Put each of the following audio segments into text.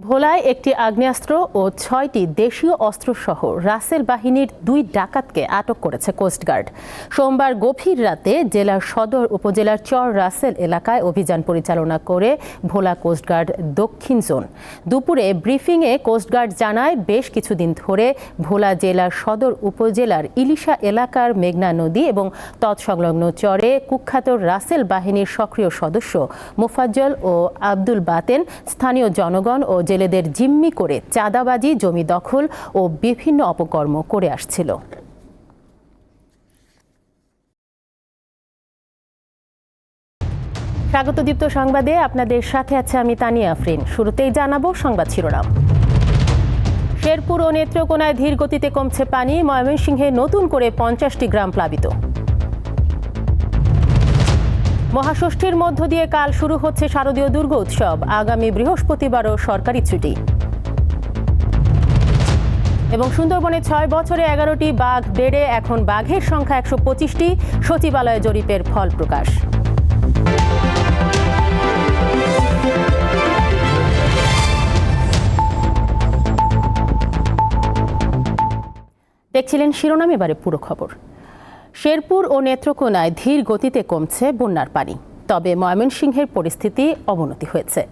ভোলায় একটি আগ্নেয়াস্ত্র ও ছয়টি দেশীয় অস্ত্রসহ রাসেল বাহিনীর দুই ডাকাতকে আটক করেছে কোস্টগার্ড সোমবার গভীর রাতে জেলার সদর উপজেলার চর রাসেল এলাকায় অভিযান পরিচালনা করে ভোলা কোস্টগার্ড দক্ষিণ জোন। দুপুরে ব্রিফিংয়ে কোস্টগার্ড জানায়, বেশ কিছুদিন ধরে ভোলা জেলার সদর উপজেলার ইলিশা এলাকার মেঘনা নদী এবং তৎসংলগ্ন চরে কুখ্যাত রাসেল বাহিনীর সক্রিয় সদস্য মোফাজ্জল ও আব্দুল বাতেন, স্থানীয় জনগণ ও জেলেদের জিম্মি করে চাঁদাবাজি, জমি দখল ও বিভিন্ন অপকর্ম করে আসছিল। স্বাগত দীপ্ত সংবাদে, আপনাদের সাথে আছে আমি তানিয়া আফরিন। শুরুতেই জানাব সংবাদ শিরোনাম। শেরপুর ও নেত্রকোনায় ধীর গতিতে কমছে পানি, ময়মনসিংহে নতুন করে পঞ্চাশটি গ্রাম প্লাবিত। মহাষষ্ঠীর মধ্য দিয়ে কাল শুরু হচ্ছে শারদীয় দুর্গা উৎসব। আগামী বৃহস্পতিবারও সরকারি ছুটি। এবং সুন্দরবনে ছয় বছরে এগারোটি বাঘ বেড়ে এখন বাঘের সংখ্যা একশো পঁচিশটি। সচিবালয় জরিপের ফল প্রকাশ। দেখছিলেন শিরোনাম, এবারে পুরো খবর। শেরপুর ও নেত্রকোনায় ধীর গতিতে কমছে বন্যার পানি। তবে ময়মনসিংহের পরিস্থিতি অবনতি হয়েছে।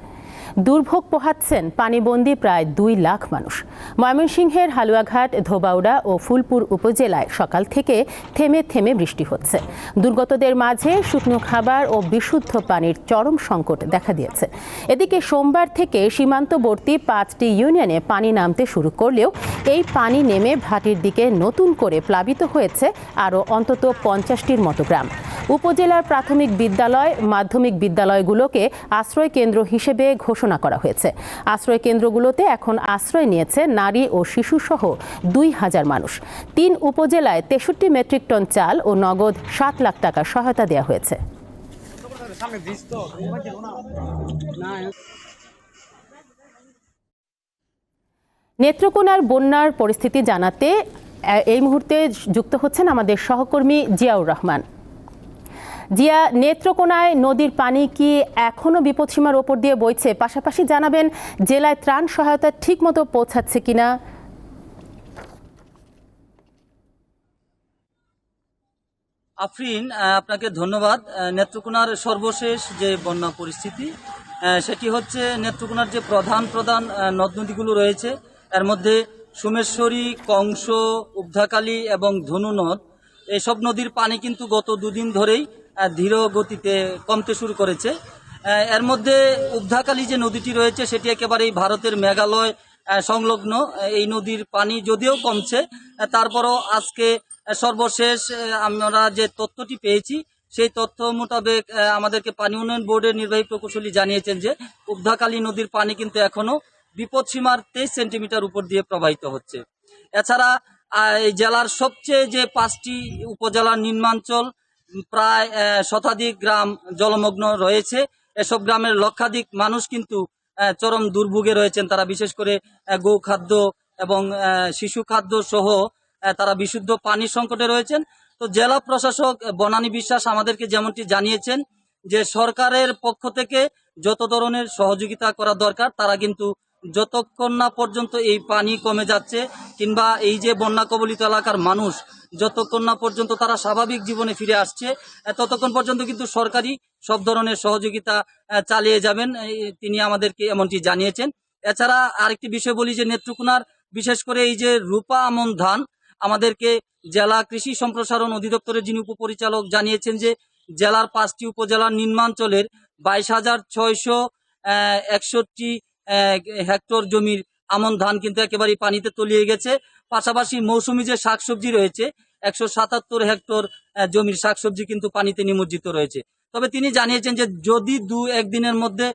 দুর্ভোগ পোহাচ্ছেন পানিবন্দী প্রায় দুই লাখ মানুষ। ময়মনসিংহের হালুয়াঘাট, ধোবাউড়া ও ফুলপুর উপজেলায় সকাল থেকে থেমে থেমে বৃষ্টি হচ্ছে। দুর্গতদের মাঝে শুকনো খাবার ও বিশুদ্ধ পানির চরম সংকট দেখা দিয়েছে। এদিকে সোমবার থেকে সীমান্তবর্তী পাঁচটি ইউনিয়নে পানি নামতে শুরু করলেও এই পানি নেমে ভাটির দিকে নতুন করে প্লাবিত হয়েছে আরও অন্তত পঞ্চাশটির মতো গ্রাম। উপজেলার প্রাথমিক বিদ্যালয়, মাধ্যমিক বিদ্যালয়গুলোকে আশ্রয় কেন্দ্র হিসেবে ঘোষণা করা হয়েছে। আশ্রয় কেন্দ্রগুলোতে এখন আশ্রয় নিয়েছে নারী ও শিশুসহ দুই হাজার মানুষ। তিন উপজেলায় তেষট্টি মেট্রিক টন চাল ও নগদ সাত লাখ টাকা সহায়তা দেওয়া হয়েছে। নেত্রকোনার বন্যার পরিস্থিতি জানাতে এই মুহূর্তে যুক্ত হচ্ছেন আমাদের সহকর্মী জিয়াউর রহমান। জিয়া নেত্রকোনায় নদীর পানি কি এখনও বিপদসীমার ওপর দিয়ে বইছে? পাশাপাশি জানাবেন, জেলায় ত্রাণ সহায়তা ঠিকমতো পৌঁছাচ্ছে কিনা? আফরিন আপনাকে ধন্যবাদ। নেত্রকোনার সর্বশেষ যে বন্যা পরিস্থিতি সেটি হচ্ছে নেত্রকোনার যে প্রধান প্রধান নদ নদীগুলো রয়েছে, এর মধ্যে সোমেশ্বরী, কংস উবধাকালী এবং ধনু নদ এসব নদীর পানি কিন্তু গত দুদিন ধরেই ধীর গতিতে কমতে শুরু করেছে। এর মধ্যে উবধাকালী যে নদীটি রয়েছে, সেটি একেবারেই ভারতের মেঘালয় সংলগ্ন। এই নদীর পানি যদিও কমছে তারপরও আজকে সর্বশেষ আমরা যে তথ্যটি পেয়েছি, সেই তথ্য মোতাবেক আমাদেরকে পানি উন্নয়ন বোর্ডের নির্বাহী প্রকৌশলী জানিয়েছেন যে উবধাকালী নদীর পানি কিন্তু এখনও বিপদসীমার তেইশ সেন্টিমিটার উপর দিয়ে প্রবাহিত হচ্ছে। এছাড়া এই জেলার সবচেয়ে যে পাঁচটি উপজেলার নিম্নাঞ্চল প্রায় শতাধিক গ্রাম জলমগ্ন রয়েছে। এসব গ্রামের লক্ষাধিক মানুষ কিন্তু চরম দুর্ভোগে রয়েছেন। তারা বিশেষ করে গো খাদ্য এবং শিশু খাদ্য সহ তারা বিশুদ্ধ পানির সংকটে রয়েছেন। তো জেলা প্রশাসক বনানী বিশ্বাস আমাদেরকে যেমনটি জানিয়েছেন যে, সরকারের পক্ষ থেকে যত ধরনের সহযোগিতা করা দরকার, তারা কিন্তু যতক্ষণ না পর্যন্ত এই পানি কমে যাচ্ছে কিংবা এই যে বন্যা কবলিত এলাকার মানুষ, যতক্ষণ না পর্যন্ত তারা স্বাভাবিক জীবনে ফিরে আসছে ততক্ষণ পর্যন্ত কিন্তু সরকারি সব ধরনের সহযোগিতা চালিয়ে যাবেন তিনি আমাদেরকে এমনটি জানিয়েছেন। এছাড়া আরেকটি বিষয় বলি যে নেত্রকোনার, বিশেষ করে এই যে রূপা আমন ধান, আমাদেরকে জেলা কৃষি সম্প্রসারণ অধিদপ্তরের যিনি উপপরিচালক জানিয়েছেন যে জেলার পাঁচটি উপজেলার নিম্নাঞ্চলের বাইশ হাজার ছয়শো একষট্টি হেক্টর জমির আমন ধান কিন্তু একেবারেই পানিতে তলিয়ে গেছে। পাশাপাশি মৌসুমি যে শাকসবজি রয়েছে, একশো সাতাত্তর হেক্টর জমির শাকসবজি কিন্তু পানিতে নিমজ্জিত রয়েছে। তবে তিনি জানিয়েছেন যে যদি দু একদিনের মধ্যে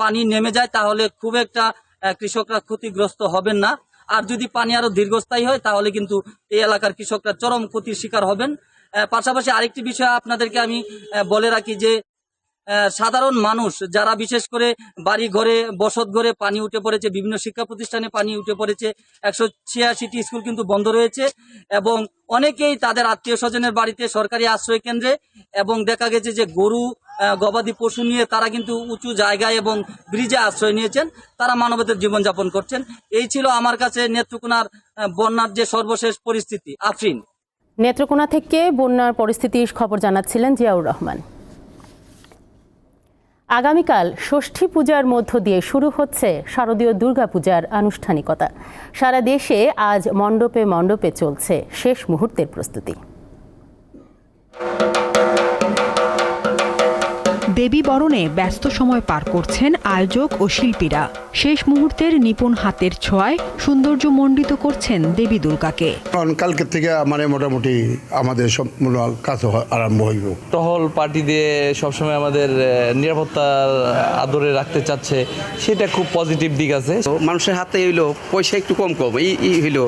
পানি নেমে যায়, তাহলে খুব একটা কৃষকরা ক্ষতিগ্রস্ত হবেন না। আর যদি পানি আরও দীর্ঘস্থায়ী হয়, তাহলে কিন্তু এই এলাকার কৃষকরা চরম ক্ষতির শিকার হবেন। পাশাপাশি আরেকটি বিষয় আপনাদেরকে আমি বলে রাখি যে সাধারণ মানুষ যারা বিশেষ করে বাড়ি ঘরে বসত ঘরে পানি উঠে পড়েছে, বিভিন্ন শিক্ষা প্রতিষ্ঠানে পানি উঠে পড়েছে, একশো ছিয়াশিটি স্কুল কিন্তু বন্ধ রয়েছে এবং অনেকেই তাদের আত্মীয় স্বজনের বাড়িতে সরকারি আশ্রয় কেন্দ্রে এবং দেখা গেছে যে গরু গবাদি পশু নিয়ে তারা কিন্তু উঁচু জায়গায় এবং ব্রিজে আশ্রয় নিয়েছেন, তারা মানবতের জীবনযাপন করছেন। এই ছিল আমার কাছে নেত্রকোনার বন্যার যে সর্বশেষ পরিস্থিতি। আফরিন। নেত্রকোনা থেকে বন্যার পরিস্থিতির খবর জানাচ্ছিলেন জিয়াউর রহমান। আগামীকাল ষষ্ঠী পূজার মধ্য দিয়ে শুরু হচ্ছে শারদীয় দুর্গাপূজার আনুষ্ঠানিকতা। সারা দেশে আজ মণ্ডপে মণ্ডপে চলছে শেষ মুহূর্তের প্রস্তুতি। দেবী বরণে ব্যস্ত সময় পার করছেন আয়োজক ও শিল্পীরা। শেষ মুহূর্তের নিপুণ হাতের ছোঁয়ায় সৌন্দর্য মণ্ডিত করছেন দেবী দুর্গাকে। কারণ কালকের থেকে মানে মোটামুটি আমাদের সব মূল কাজ আরম্ভ হইব। টহল পার্টি দিয়ে সবসময় আমাদের নিরাপত্তার আদরে রাখতে চাচ্ছে সেটা খুব পজিটিভ দিক আছে। তো মানুষের হাতে হইল পয়সা একটু কম কম এই এই হইল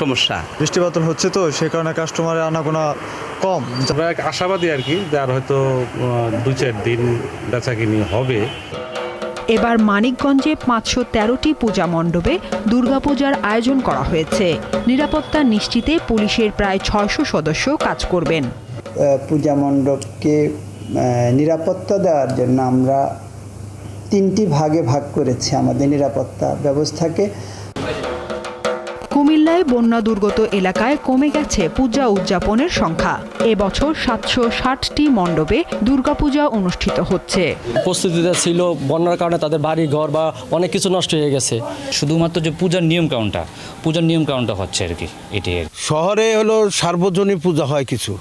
সমস্যা। বৃষ্টিপাতন হচ্ছে তো সে কারণে কাস্টমারের আনাগোনা কম। আমরা আশাবাদী আর কি যার হয়তো দু চার দিন বেচাকিনি হবে। এবার মানিকগঞ্জে পাঁচশো তেরোটি পূজা মণ্ডপে দুর্গাপূজার আয়োজন করা হয়েছে। নিরাপত্তা নিশ্চিতে পুলিশের প্রায় ছয়শো সদস্য কাজ করবেন। পূজা মণ্ডপকে নিরাপত্তা দেওয়ার জন্য আমরা তিনটি ভাগে ভাগ করেছি আমাদের নিরাপত্তা ব্যবস্থাকে। কুমিল্লায় বন্যা দুর্গত এলাকায় কমে গেছে পূজা উদযাপনের সংখ্যা। এবছর সাতশো ষাটটি মণ্ডপে দুর্গাপূজা অনুষ্ঠিত হচ্ছে। প্রস্তুতিটা ছিল বন্যার কারণে তাদের বাড়ি ঘর বা অনেক কিছু নষ্ট হয়ে গেছে। শুধুমাত্র যে পূজার নিয়ম কাউন্টটা পূজার নিয়ম কাউন্টটা হচ্ছে আর কি এটি শহরে হলো সার্বজনীন পূজা হয় কিছু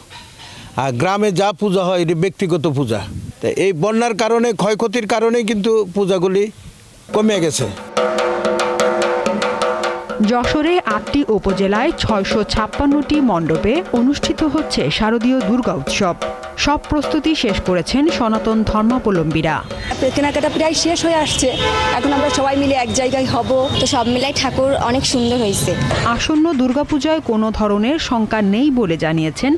আর গ্রামে যা পূজা হয় এটি ব্যক্তিগত পূজা। তা এই বন্যার কারণে ক্ষয়ক্ষতির কারণে কিন্তু পূজাগুলি কমে গেছে। যশোরে আটটি উপজেলায় ছয়শো ছাপ্পান্নটি মণ্ডপে অনুষ্ঠিত হচ্ছে শারদীয় দুর্গা উৎসব। সব প্রস্তুতি শেষ করেছেন সনাতন ধর্মাবলম্বীরা। কেনাকাটা প্রায় শেষ হয়ে আসছে। এখন আমরা সবাই মিলে এক জায়গায় হব। তো সব মিলাই ঠাকুর অনেক সুন্দর হয়েছে। আসন্ন দুর্গাপূজায় কোনো ধরনের শঙ্কা নেই বলে জানিয়েছেন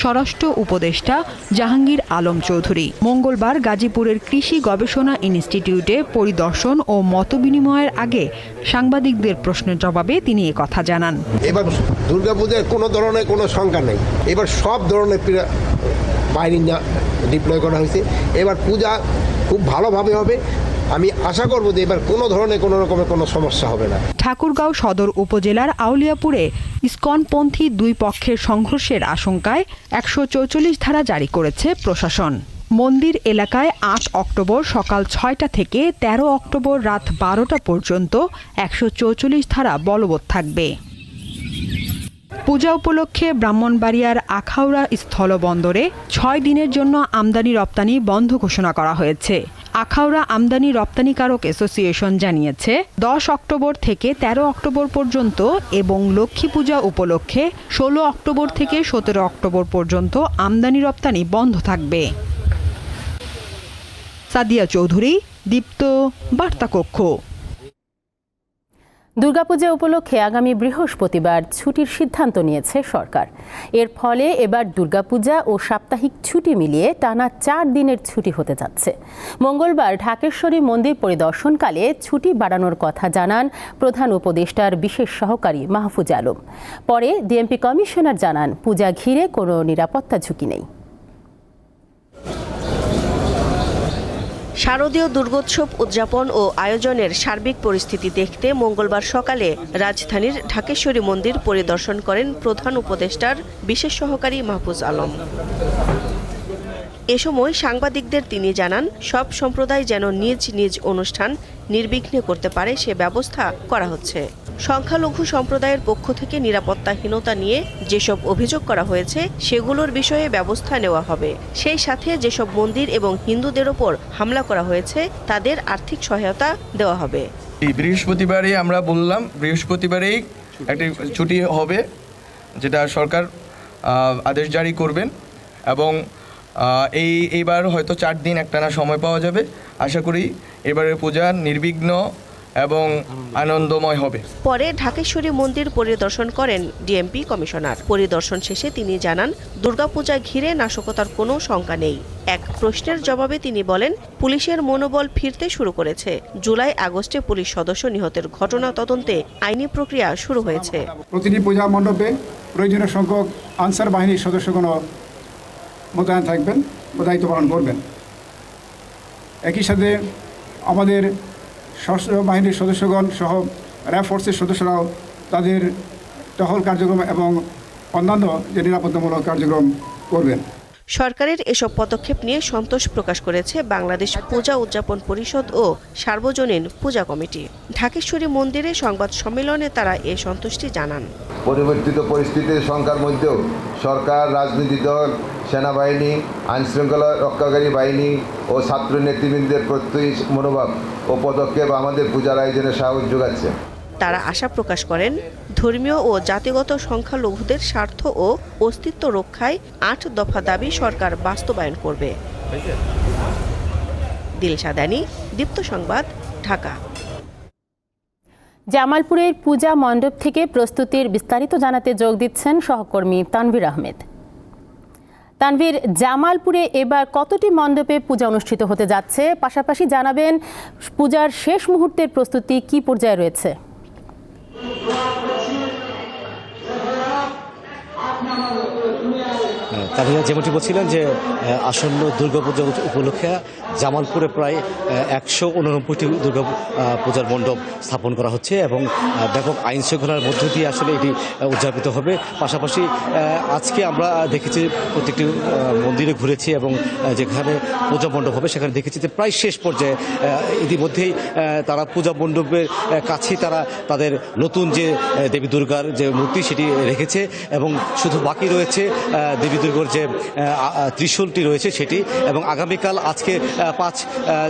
স্বরাষ্ট্র উপদেষ্টা জাহাঙ্গীর আলম চৌধুরী। মঙ্গলবার গাজীপুরের কৃষি গবেষণা ইনস্টিটিউটে পরিদর্শন ও মতবিনিময়ের আগে সাংবাদিকদের প্রশ্নের জবাবে তিনি কথা জানান। এবার দুর্গাপূজার কোনো ধরনের কোনো সংখ্যা নেই। এবার সব ধরনের বাহিনী ডিপ্লয় করা হয়েছে। এবার পূজা খুব ভালোভাবে হবে। আমি আশা করব যে এবার কোনো ধরনের কোনো রকমের কোনো সমস্যা হবে না। ঠাকুরগাঁও সদর উপজেলার আউলিয়াপুরে ইসকনপন্থী দুই পক্ষের সংঘর্ষের আশঙ্কায় একশো চৌচল্লিশ ধারা জারি করেছে প্রশাসন। মন্দির এলাকায় আট অক্টোবর সকাল ছয়টা থেকে ১৩ অক্টোবর রাত বারোটা পর্যন্ত একশো চৌচল্লিশ ধারা বলবৎ থাকবে। পূজা উপলক্ষে ব্রাহ্মণবাড়িয়ার আখাউড়া স্থলবন্দরে ছয় দিনের জন্য আমদানি রপ্তানি বন্ধ ঘোষণা করা হয়েছে। আখাউড়া আমদানি রপ্তানিকারক অ্যাসোসিয়েশন জানিয়েছে, দশ অক্টোবর থেকে ১৩ অক্টোবর পর্যন্ত এবং লক্ষ্মী পূজা উপলক্ষে ষোলো অক্টোবর থেকে সতেরো অক্টোবর পর্যন্ত আমদানি রপ্তানি বন্ধ থাকবে। সাদিয়া চৌধুরী, দীপ্ত বার্তাকক্ষ। দুর্গাপূজা উপলক্ষে আগামী বৃহস্পতিবার ছুটির সিদ্ধান্ত নিয়েছে সরকার। এর ফলে এবার দুর্গাপূজা ও সাপ্তাহিক ছুটি মিলিয়ে টানা চার দিনের ছুটি হতে যাচ্ছে। মঙ্গলবার ঢাকেশ্বরী মন্দির পরিদর্শনকালে ছুটি বাড়ানোর কথা জানান প্রধান উপদেষ্টার বিশেষ সহকারী মাহফুজ আলম। পরে ডিএমপি কমিশনার জানান, পূজা ঘিরে কোনো নিরাপত্তা ঝুঁকি নেই। শারদীয় দুর্গোৎসব উদযাপন ও আয়োজনের সার্বিক পরিস্থিতি দেখতে মঙ্গলবার সকালে রাজধানীর ঢাকেশ্বরী মন্দির পরিদর্শন করেন প্রধান উপদেষ্টার বিশেষ সহকারী মাহফুজ আলম। এ সময় সাংবাদিকদের তিনি জানান, সব সম্প্রদায় যেন নিজ নিজ অনুষ্ঠান নির্বিঘ্নে করতে পারে সে ব্যবস্থা করা হচ্ছে। সংখ্যালঘু সম্প্রদায়ের পক্ষ থেকে নিরাপত্তাহীনতা নিয়ে যেসব অভিযোগ করা হয়েছে, সেগুলোর বিষয়ে ব্যবস্থা নেওয়া হবে। সেই সাথে যেসব মন্দির এবং হিন্দুদের ওপর হামলা করা হয়েছে, তাদের আর্থিক সহায়তা দেওয়া হবে। এই বৃহস্পতিবারে আমরা বললাম, বৃহস্পতিবারেই একটি ছুটি হবে, যেটা সরকার আদেশ জারি করবেন এবং এই, এইবার হয়তো চার দিন একটানা সময় পাওয়া যাবে। আশা করি এবারের পূজা নির্বিঘ্ন এবং আনন্দময় হবে। পরে ঢাকেশ্বরী মন্দির পরিদর্শন করেন ডিএমপি কমিশনার। পরিদর্শন শেষে তিনি জানান দুর্গাপূজা ঘিরে নাশকতার কোনো শঙ্কা নেই। এক প্রশ্নের জবাবে তিনি বলেন পুলিশের মনোবল ফিরতে শুরু করেছে। জুলাই আগস্টে পুলিশ সদস্য নিহতের ঘটনা তদন্তে আইনি প্রক্রিয়া শুরু হয়েছে। প্রতিটি পূজা মণ্ডপে প্রয়োজনীয় সংখ্যক আনসার বাহিনীর সদস্যগণ মোতায়েন থাকবেন দায়িত্ব পালন করবেন। একই সাথে আমাদের সশস্ত্র বাহিনীর সদস্যগণ সহ র্যাব ফোর্সের সদস্যরাও তাদের টহল কার্যক্রম এবং অন্যান্য যে নিরাপত্তামূলক কার্যক্রম করবেন। সরকারের এসব পদক্ষেপ নিয়ে সন্তোষ প্রকাশ করেছে বাংলাদেশ পূজা উদযাপন পরিষদ ও সার্বজনীন পূজা কমিটি। ঢাকেশ্বরী মন্দিরে সংবাদ সম্মেলনে তারা এ সন্তুষ্টি জানান। পরিবর্তিত পরিস্থিতির সংখ্যার মধ্যেও সরকার রাজনৈতিক দল সেনাবাহিনী আইনশৃঙ্খলা রক্ষাকারী বাহিনী ও ছাত্র নেতৃবৃন্দের প্রত্যয়ী মনোভাব ও পদক্ষেপ আমাদের পূজার আয়োজনে সাহস যোগাচ্ছে। তারা আশা প্রকাশ করেন ধর্মীয় ও জাতিগত সংখ্যালঘুদের স্বার্থ ও অস্তিত্ব রক্ষায় আট দফা দাবি সরকার বাস্তবায়ন করবে। দিলশাদানি দীপ্ত সংবাদ ঢাকা। জামালপুরের পূজা মণ্ডপ থেকে প্রস্তুতির বিস্তারিত জানাতে যোগ দিচ্ছেন সহকর্মী তানভীর আহমেদ। তানভীর, জামালপুরে এবার কতটি মণ্ডপে পূজা অনুষ্ঠিত হতে যাচ্ছে? পাশাপাশি জানাবেন, পূজার শেষ মুহূর্তের প্রস্তুতি কি পর্যায়ে রয়েছে? তাহলে যেমনটি বলছিলেন যে আসন্ন দুর্গাপূজা উপ- উপলক্ষে জামালপুরে প্রায় একশো উননব্বইটি দুর্গা পূজার মণ্ডপ স্থাপন করা হচ্ছে এবং ব্যাপক আইন শৃঙ্খলার মধ্য দিয়ে আসলে এটি উদযাপিত হবে। পাশাপাশি আজকে আমরা দেখেছি প্রত্যেকটি মন্দিরে ঘুরেছি এবং যেখানে পূজা মণ্ডপ হবে সেখানে দেখেছি যে প্রায় শেষ পর্যায়ে ইতিমধ্যেই তারা পূজা মণ্ডপের কাছেই তারা তাদের নতুন যে দেবী দুর্গার যে মূর্তি সেটি রেখেছে এবং শুধু বাকি রয়েছে দেবী দুর্গার যে আহ, আ- আ- রয়েছে সেটি এবং আগামীকাল আজকে পাঁচ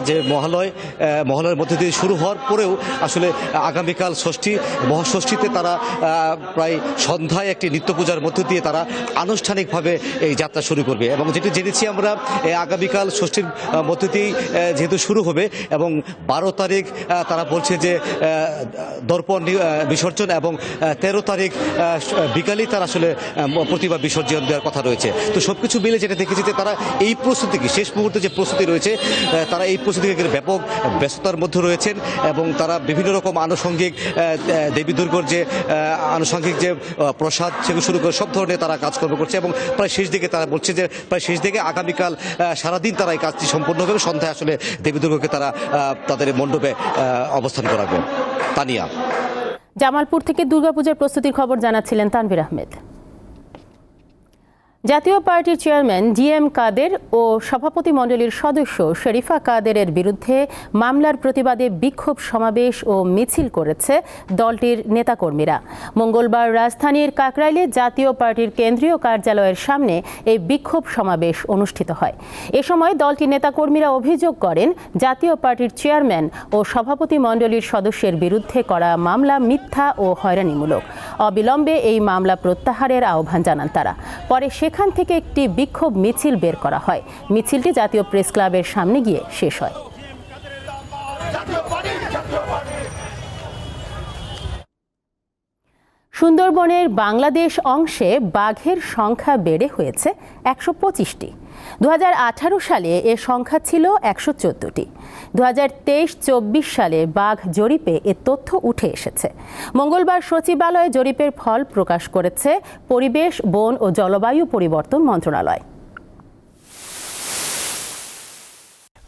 যে মহালয় মহালয়ের মধ্যে দিয়ে শুরু হওয়ার পরেও আসলে আগামীকাল ষষ্ঠী মহাষষ্ঠীতে তারা প্রায় সন্ধ্যায় একটি নিত্য পূজার মধ্য দিয়ে তারা আনুষ্ঠানিকভাবে এই যাত্রা শুরু করবে। এবং যেটি জেনেছি আমরা আগামীকাল ষষ্ঠীর মধ্য দিয়েই যেহেতু শুরু হবে এবং বারো তারিখ তারা বলছে যে দর্পণ বিসর্জন এবং তেরো তারিখ বিকালেই তারা আসলে আহ, প্রতিমা বিসর্জন দেওয়ার কথা রয়েছে। তো সব কিছু মিলে যেটা দেখেছি যে তারা এই প্রস্তুতিকে শেষ মুহূর্তে যে প্রস্তুতি রয়েছে তারা এই প্রস্তুতিকে ব্যাপক ব্যস্ততার মধ্যে রয়েছেন এবং তারা বিভিন্ন রকম আনুষঙ্গিক দেবী দুর্গর যে আনুষঙ্গিক যে প্রসাদ থেকে শুরু করে সব ধরনের তারা কাজকর্ম করছে এবং প্রায় শেষ দিকে তারা বলছে যে, প্রায় শেষ দিকে আগামীকাল সারাদিন তারা এই কাজটি সম্পূর্ণ হবে সন্ধ্যায় আসলে দেবী দুর্গকে তারা তাদের মণ্ডপে অবস্থান করাবে তানিয়া। জামালপুর থেকে দুর্গাপূজার প্রস্তুতির খবর জানাচ্ছিলেন তানভীর আহমেদ। জাতীয় পার্টির চেয়ারম্যান জিএম কাদের ও সভাপতি মণ্ডলীর সদস্য শরীফা কাদেরের বিরুদ্ধে মামলার প্রতিবাদে বিক্ষোভ সমাবেশ ও মিছিল করেছে দলটির নেতাকর্মীরা। মঙ্গলবার রাজধানীর কাকরাইলে জাতীয় পার্টির কেন্দ্রীয় কার্যালয়ের সামনে এই বিক্ষোভ সমাবেশ অনুষ্ঠিত হয়। এ সময় দলটির নেতাকর্মীরা অভিযোগ করেন, জাতীয় পার্টির চেয়ারম্যান ও সভাপতি মণ্ডলীর সদস্যের বিরুদ্ধে করা মামলা মিথ্যা ও হয়রানিমূলক। অবিলম্বে এই মামলা প্রত্যাহারের আহ্বান জানান তারা। পরে সেখান থেকে একটি বিক্ষোভ মিছিল বের করা হয়। মিছিলটি জাতীয় প্রেস ক্লাবের সামনে গিয়ে শেষ হয়। সুন্দরবনের বাংলাদেশ অংশে বাঘের সংখ্যা বেড়ে হয়েছে একশো পঁচিশটি। দু হাজার আঠারো সালে এ সংখ্যা ছিল একশো চোদ্দটি। দু হাজার তেইশ চব্বিশ সালে বাঘ জরিপে এ তথ্য উঠে এসেছে। মঙ্গলবার সচিবালয়ে জরিপের ফল প্রকাশ করেছে পরিবেশ, বন ও জলবায়ু পরিবর্তন মন্ত্রণালয়।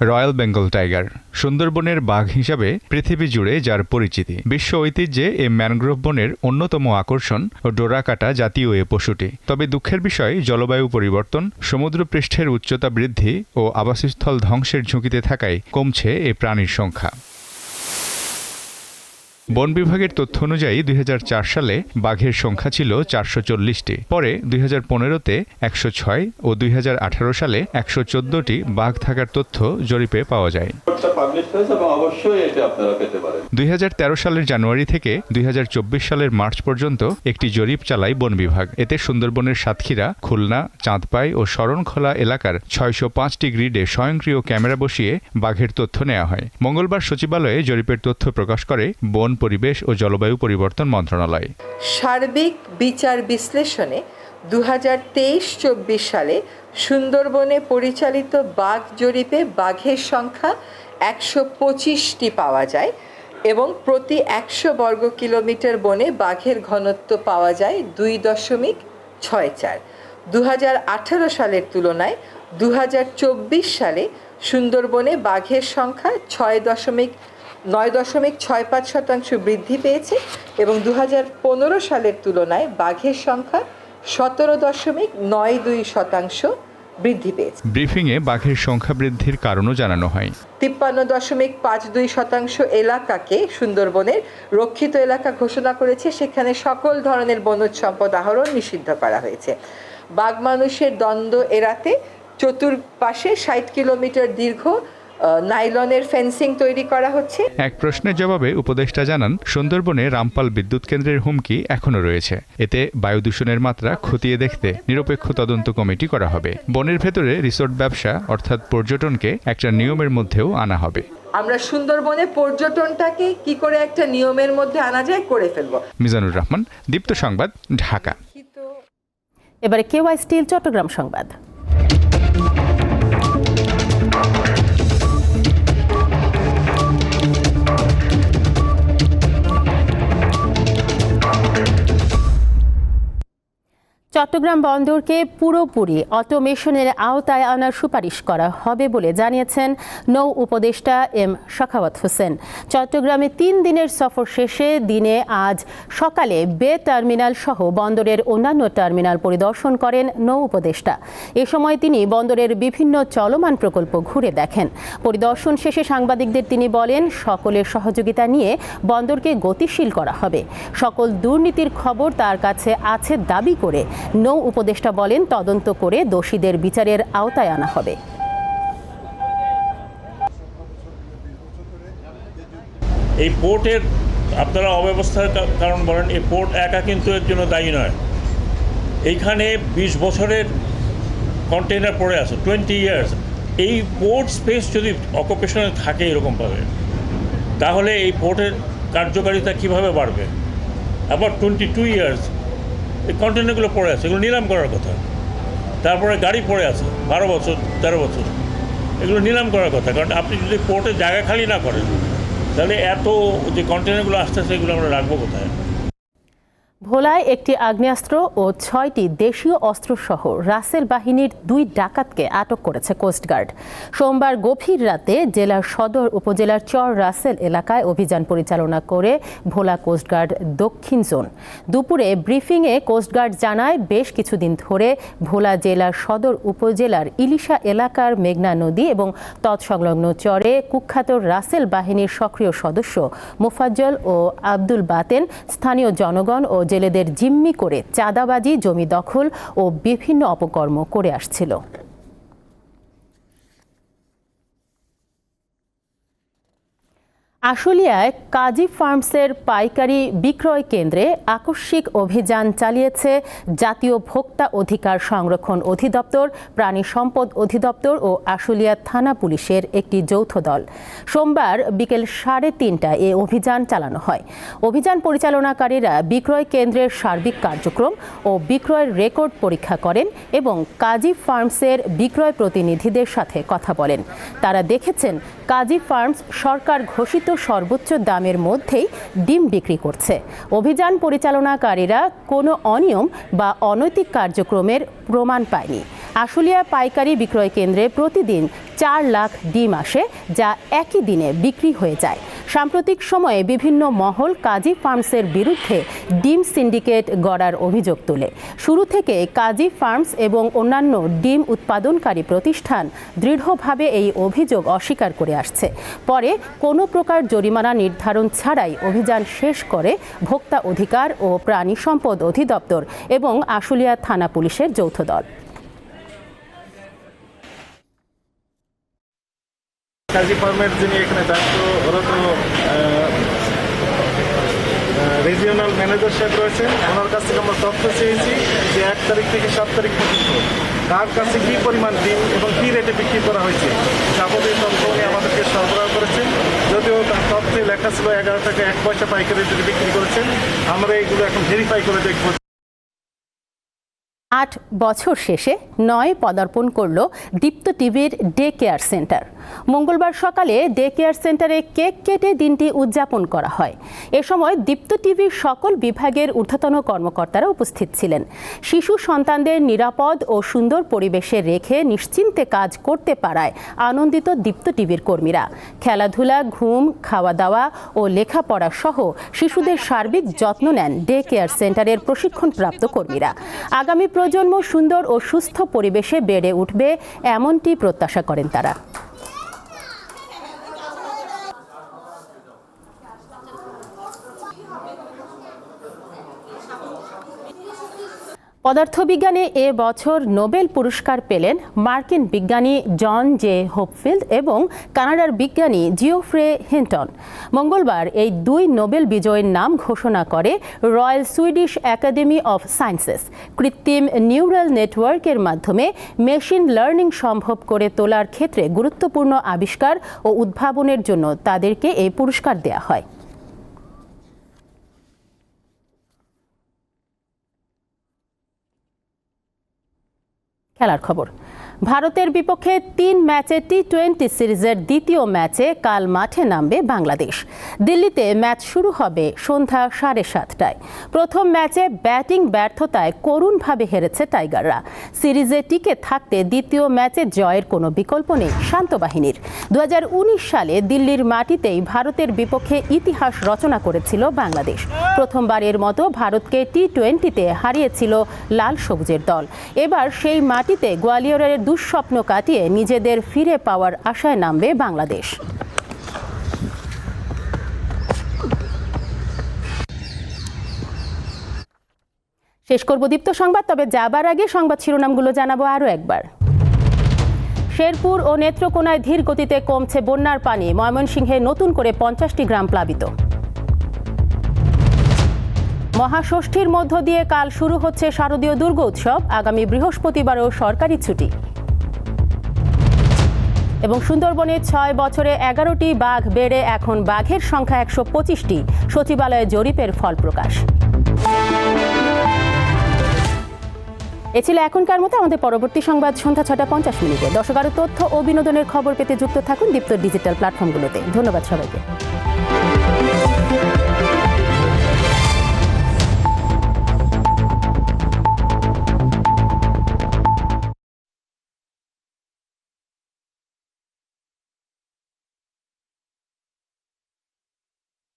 রয়্যাল বেঙ্গল টাইগার, সুন্দরবনের বাঘ হিসাবে পৃথিবী জুড়ে যার পরিচিতি। বিশ্ব ঐতিহ্যে এই ম্যানগ্রোভ বনের অন্যতম আকর্ষণ ও ডোরাকাটা জাতীয় এ পশুটি। তবে দুঃখের বিষয়, জলবায়ু পরিবর্তন, সমুদ্রপৃষ্ঠের উচ্চতা বৃদ্ধি ও আবাসস্থল ধ্বংসের ঝুঁকিতে থাকায় কমছে এ প্রাণীর সংখ্যা। বন বিভাগের তথ্য অনুযায়ী দুই হাজার চার সালে বাঘের সংখ্যা ছিল চারশো চল্লিশটি। পরে দুই হাজার পনেরোতে একশো ছয় ও দুই হাজার আঠারো সালে একশো চোদ্দটি বাঘ থাকার তথ্য জরিপে পাওয়া যায়। দুই হাজার তেরো সালের জানুয়ারি থেকে দুই হাজার চব্বিশ সালের মার্চ পর্যন্ত একটি জরিপ চালায় বন বিভাগ। এতে সুন্দরবনের সাতক্ষীরা খুলনা চাঁদপাই ও শরণখোলা এলাকার ছয়শো পাঁচটি গ্রিডে স্বয়ংক্রিয় ক্যামেরা বসিয়ে বাঘের তথ্য নেওয়া হয়। মঙ্গলবার সচিবালয়ে জরিপের তথ্য প্রকাশ করে বন পরিবেশ ও জলবায়ু পরিবর্তন মন্ত্রণালয়। সার্বিক বিচার বিশ্লেষণে দু হাজার তেইশ চব্বিশ সালে সুন্দরবনে পরিচালিত বাঘ জরিপে বাঘের সংখ্যা একশো পঁচিশটি পাওয়া যায় এবং প্রতি একশো বর্গ কিলোমিটার বনে বাঘের ঘনত্ব পাওয়া যায় দুই দশমিক ছয় চার। দু সালের তুলনায় দু হাজার চব্বিশ সালে সুন্দরবনে বাঘের সংখ্যা ছয় দশমিক নয় দশমিক ছয় পাঁচ শতাংশ বৃদ্ধি পেয়েছে এবং দু পনেরো সালের তুলনায় বাঘের সংখ্যা সতেরো দশমিক নয় দুই শতাংশ বৃদ্ধি পেয়েছে। ব্রিফিংয়ে বাঘের সংখ্যা বৃদ্ধির কারণও জানানো হয়। তিপ্পান্ন দশমিক পাঁচ দুই শতাংশ এলাকাকে সুন্দরবনের রক্ষিত এলাকা ঘোষণা করেছে। সেখানে সকল ধরনের বনজ সম্পদ আহরণ নিষিদ্ধ করা হয়েছে। বাঘ মানুষের দ্বন্দ্ব এড়াতে চতুর্পাশে ষাট কিলোমিটার দীর্ঘ নাইলনের ফেন্সিং তৈরি করা হচ্ছে। এক প্রশ্নের জবাবে উপদেষ্টা জানান সুন্দরবনে রামপাল বিদ্যুৎ কেন্দ্রের হুমকি এখনও রয়েছে। এতে বায়ু দূষণের মাত্রা খতিয়ে দেখতে নিরপেক্ষ তদন্ত কমিটি করা হবে। বনের ভেতরে রিসোর্ট ব্যবসা অর্থাৎ পর্যটনকে একটা নিয়মের মধ্যেও আনা হবে। আমরা সুন্দরবনে পর্যটনটাকে কি করে একটা নিয়মের মধ্যে আনা যায় করে ফেলব। মিজানুর রহমান দীপ্ত সংবাদ ঢাকা। এবারে কেওয়াই স্টিল চট্টগ্রাম সংবাদ। চট্টগ্রাম বন্দরকে পুরোপুরি অটোমেশনের আওতায় আনার সুপারিশ করা হবে বলে জানিয়েছেন নৌ উপদেষ্টা এম শাখাওয়াত হোসেন। চট্টগ্রামে তিন দিনের সফর শেষে দিনে আজ সকালে বে টার্মিনাল সহ বন্দরের অন্যান্য টার্মিনাল পরিদর্শন করেন নৌ উপদেষ্টা। এ সময় তিনি বন্দরের বিভিন্ন চলমান প্রকল্প ঘুরে দেখেন। পরিদর্শন শেষে সাংবাদিকদের তিনি বলেন, সকলের সহযোগিতা নিয়ে বন্দরকে গতিশীল করা হবে। সকল দুর্নীতির খবর তার কাছে আছে দাবি করে নৌ উপদেষ্টা বলেন, তদন্ত করে দোষীদের বিচারের আওতায় আনা হবে। এই পোর্টের আপনারা অব্যবস্থার কারণ বলেন, এই পোর্ট একা কিন্তু এর জন্য দায়ী নয়। এইখানে বিশ বছরের কন্টেনার পড়ে আছে, টোয়েন্টি ইয়ার্স। এই পোর্ট স্পেস যদি অকুপেশনে থাকে এরকমভাবে, তাহলে এই পোর্টের কার্যকারিতা কীভাবে বাড়বে? আবার টোয়েন্টি টু ইয়ার্স এই কন্টেনারগুলো পড়ে আছে, এগুলো নিলাম করার কথা। তারপরে গাড়ি পড়ে আছে, বারো বছর, তেরো বছর। এগুলো নিলাম করার কথা, কারণ আপনি যদি পোর্টে জায়গা খালি না করেন, তাহলে এত যে কন্টেনারগুলো আসতেছে এগুলো আমরা রাখব কোথায়? ভোলায় একটি আগ্নেয়াস্ত্র ও ছয়টি দেশীয় অস্ত্রসহ রাসেল বাহিনীর দুই ডাকাতকে আটক করেছে কোস্টগার্ড সোমবার গভীর রাতে জেলার সদর উপজেলার চর রাসেল এলাকায় অভিযান পরিচালনা করে ভোলা কোস্টগার্ড দক্ষিণ জোন। দুপুরে ব্রিফিংয়ে কোস্টগার্ড জানায়, বেশ কিছুদিন ধরে ভোলা জেলার সদর উপজেলার ইলিশা এলাকার মেঘনা নদী এবং তৎসংলগ্ন চরে কুখ্যাত রাসেল বাহিনীর সক্রিয় সদস্য মোফাজ্জল ও আব্দুল বাতেন, স্থানীয় জনগণ ও জেলেদের জিম্মি করে চাঁদাবাজি জমি দখল ও বিভিন্ন অপকর্ম করে আসছিল। আশুলিয়ায় কাজী ফার্মসের পাইকারি বিক্রয় কেন্দ্রে আকস্মিক অভিযান চালিয়েছে জাতীয় ভোক্তা অধিকার সংরক্ষণ অধিদপ্তর, প্রাণী সম্পদ অধিদপ্তর ও আশুলিয়া থানা পুলিশের একটি যৌথ দল। সোমবার বিকেল সাড়ে তিনটায় এ অভিযান চালানো হয়। অভিযান পরিচালনাকারীরা বিক্রয় কেন্দ্রের সার্বিক কার্যক্রম ও বিক্রয়ের রেকর্ড পরীক্ষা করেন এবং কাজী ফার্মসের বিক্রয় প্রতিনিধিদের সাথে কথা বলেন। তারা দেখেছেন, কাজী ফার্মস সরকার ঘোষিত সর্বোচ্চ দামের মধ্যেই ডিম বিক্রি করছে। অভিযান পরিচালনাকারীরা কোনো অনিয়ম বা অনৈতিক কার্যক্রমের প্রমাণ পায়নি। আশুলিয়া পাইকারি বিক্রয় কেন্দ্রে প্রতিদিন চার লাখ ডিম আসে, যা একই দিনে বিক্রি হয়ে যায়। সাম্প্রতিক সময়ে বিভিন্ন মহল কাজী ফার্মসের বিরুদ্ধে ডিম সিন্ডিকেট গড়ার অভিযোগ তোলে। শুরু থেকে কাজী ফার্মস এবং অন্যান্য ডিম উৎপাদনকারী প্রতিষ্ঠান দৃঢ়ভাবে এই অভিযোগ অস্বীকার করে আসছে। পরে কোনো প্রকার জরিমানা নির্ধারণ ছাড়াই অভিযান শেষ করে ভোক্তা অধিকার ও প্রাণী সম্পদ অধিদপ্তর এবং আশুলিয়া থানা পুলিশের যৌথ দল। কাজী ফার্মের যিনি এখানে দায়িত্বরত রিজিওনাল ম্যানেজার সাহেব রয়েছেন। ওনার কাছ থেকে আমরা তথ্য চেয়েছি যে এক তারিখ থেকে সাত তারিখ পর্যন্ত কার কাছে কী পরিমাণ ডিম এবং কী রেটে বিক্রি করা হয়েছে, যাবতীয় তথ্য উনি আমাদেরকে সরবরাহ করেছেন। যদিও তার তথ্যে লেখা ছিল এগারো টাকা এক পয়সা পাইকারি রেটে বিক্রি করেছেন। আমরা এইগুলো এখন ভেরিফাই করে দেখব। আট বছর শেষে নয় পদার্পণ করল দীপ্ত টিভির ডে কেয়ার সেন্টার। মঙ্গলবার সকালে ডে কেয়ার সেন্টারে কেক কেটে দিনটি উদযাপন করা হয়। এ সময় দীপ্ত টিভির সকল বিভাগের ঊর্ধ্বতন কর্মকর্তারা উপস্থিত ছিলেন। শিশু সন্তানদের নিরাপদ ও সুন্দর পরিবেশে রেখে নিশ্চিন্তে কাজ করতে পারায় আনন্দিত দীপ্ত টিভির কর্মীরা। খেলাধুলা, ঘুম খাওয়া দাওয়া ও লেখাপড়া সহ শিশুদের সার্বিক যত্ন নেন ডে কেয়ার সেন্টারের প্রশিক্ষণপ্রাপ্ত কর্মীরা। আগামী প্রজন্ম সুন্দর ও সুস্থ পরিবেশে বেড়ে উঠবে, এমনটি প্রত্যাশা করেন তারা। পদার্থবিজ্ঞানে এ বছর নোবেল পুরস্কার পেলেন মার্কিন বিজ্ঞানী জন জে হোপফিল্ড এবং কানাডার বিজ্ঞানী জিওফ্রে হিন্টন। মঙ্গলবার এই দুই নোবেল বিজয়ীর নাম ঘোষণা করে royal Swedish academy of sciences, কৃত্রিম নিউরাল নেটওয়ার্কের মাধ্যমে মেশিন লার্নিং সম্ভব করে তোলার ক্ষেত্রে গুরুত্বপূর্ণ আবিষ্কার ও উদ্ভাবনের জন্য তাদেরকে এই পুরস্কার দেওয়া হয়। খেলার খবর। ভারতের বিপক্ষে তিন ম্যাচে টি টোয়েন্টি সিরিজের দ্বিতীয় ম্যাচে কাল মাঠে নামবে বাংলাদেশ। দিল্লিতে ম্যাচ শুরু হবে সন্ধ্যা সাড়ে সাতটায়। প্রথম ম্যাচে ব্যাটিং ব্যর্থতায় করুণভাবে হেরেছে টাইগাররা। সিরিজে টিকে থাকতে দ্বিতীয় ম্যাচে জয়ের কোনো বিকল্প নেই শান্ত বাহিনীর। দু হাজার উনিশ সালে দিল্লির মাটিতেই ভারতের বিপক্ষে ইতিহাস রচনা করেছিল বাংলাদেশ। প্রথমবারের মতো ভারতকে টি টোয়েন্টিতে হারিয়েছিল লাল সবুজের দল। এবার সেই মাটিতে গোয়ালিয়রের দুঃস্বপ্ন কাটিয়ে নিজেদের ফিরে পাওয়ার আশায় নামবে বাংলাদেশ। শেষ করব দীপ্ত সংবাদ, তবে যাবার আগে সংবাদ শিরোনামগুলো জানাব আরও একবার। শেরপুর ও নেত্রকোনায় ধীর গতিতে কমছে বন্যার পানি। ময়মনসিংহে নতুন করে পঞ্চাশটি গ্রাম প্লাবিত। মহাষষ্ঠীর মধ্য দিয়ে কাল শুরু হচ্ছে শারদীয় দুর্গা উৎসব। আগামী বৃহস্পতিবারও সরকারি ছুটি। এবং সুন্দরবনে ছয় বছরে এগারোটি বাঘ বেড়ে এখন বাঘের সংখ্যা একশো পঁচিশটি। সচিবালয়ে জরিপের ফল প্রকাশ। এ ছিল এখনকার মতো। আমাদের পরবর্তী সংবাদ সন্ধ্যা ছটা পঞ্চাশ মিনিটে। দর্শক আরও তথ্য ও বিনোদনের খবর পেতে যুক্ত থাকুন দীপ্ত ডিজিটাল প্ল্যাটফর্মগুলোতে। ধন্যবাদ সবাইকে।